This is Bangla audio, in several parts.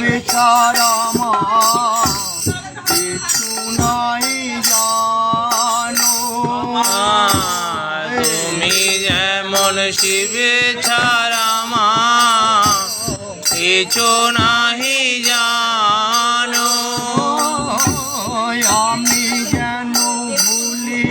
বিচারা মা কিছু নাই জানো তুমি যেমন শিবে কিছু নাই জানো আমি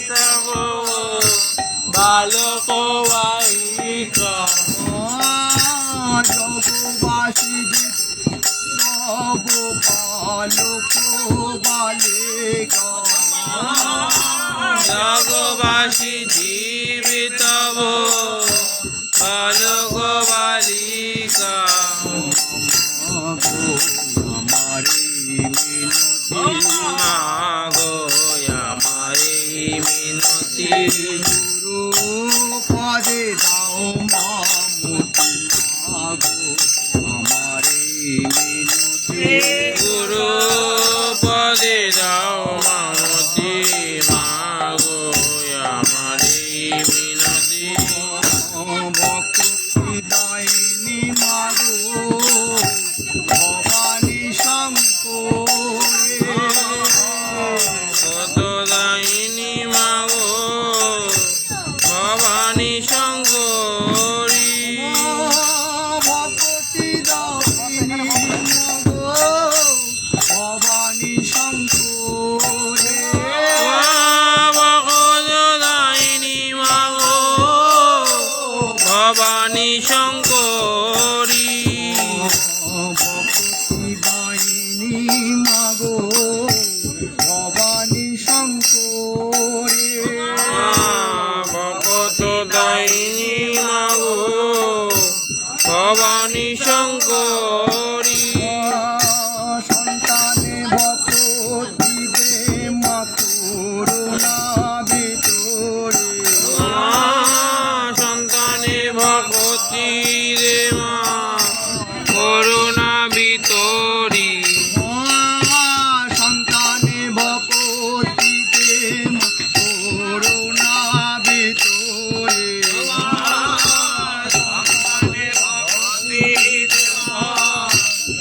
কাহো ভালো কোয়াই কাহো জগবাসী জগ ভালো কোবালে কাহো জগবাসী জি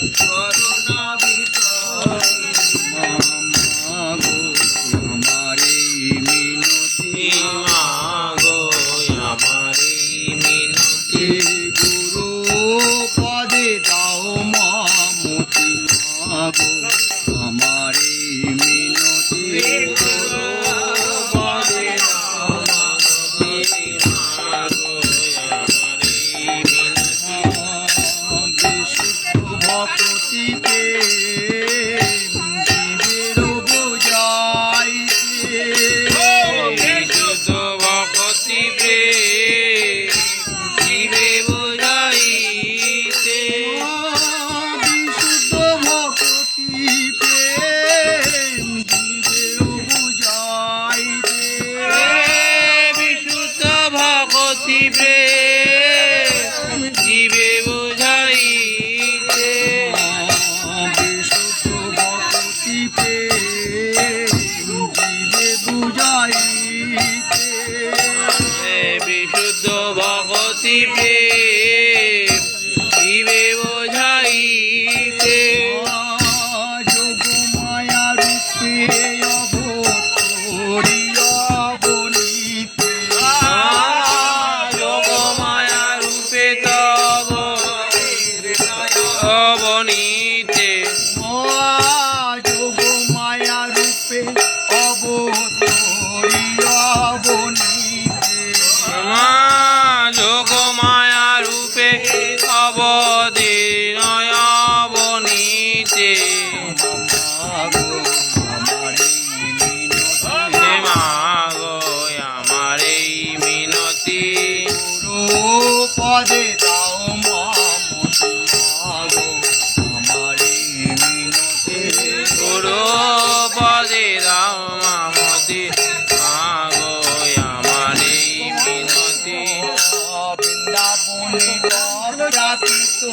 Thank you. ভরে দাও মাগো আমার মিনতি গুরু ভরে দাও মামতি মাগো আমার মিনতি বৃন্দাবনে বল রাতি তো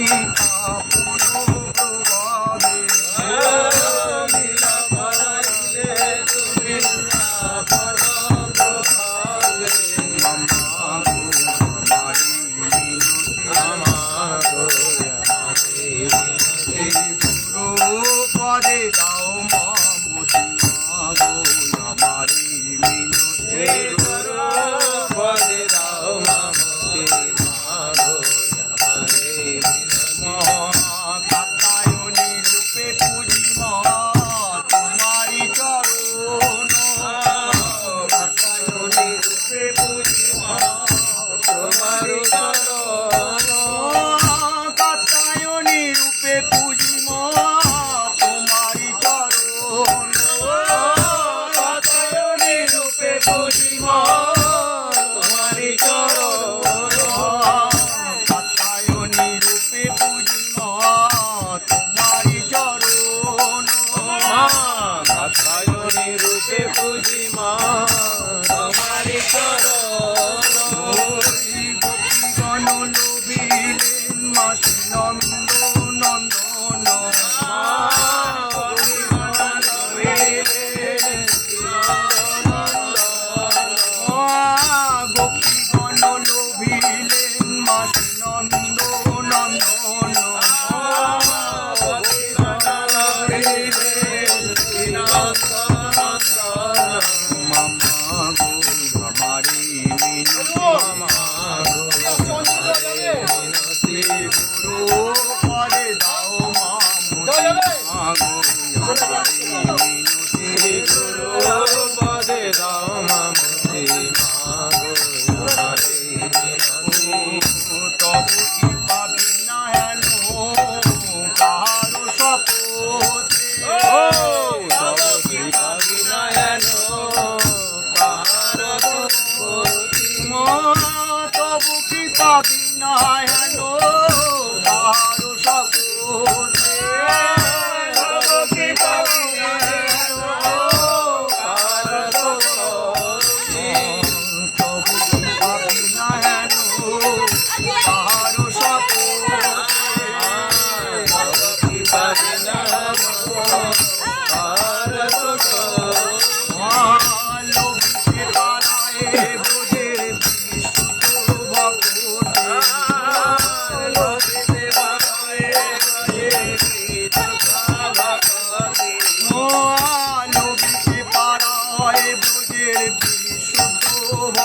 Oh. শুভ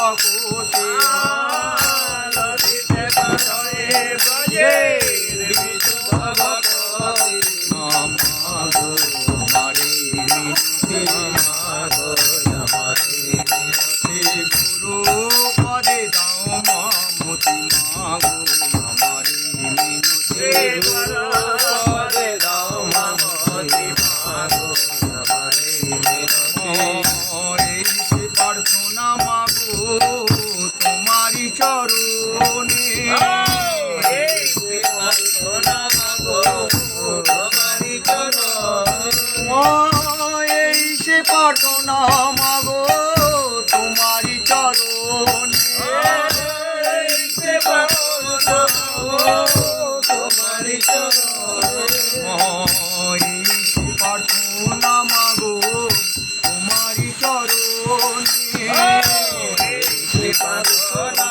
চরণে। এই সে প্রার্থনা মাগো, তোমারই চরণে। তোমারই চরণ এই সে প্রার্থনা মাগো, তোমারই চরণে। পাবো না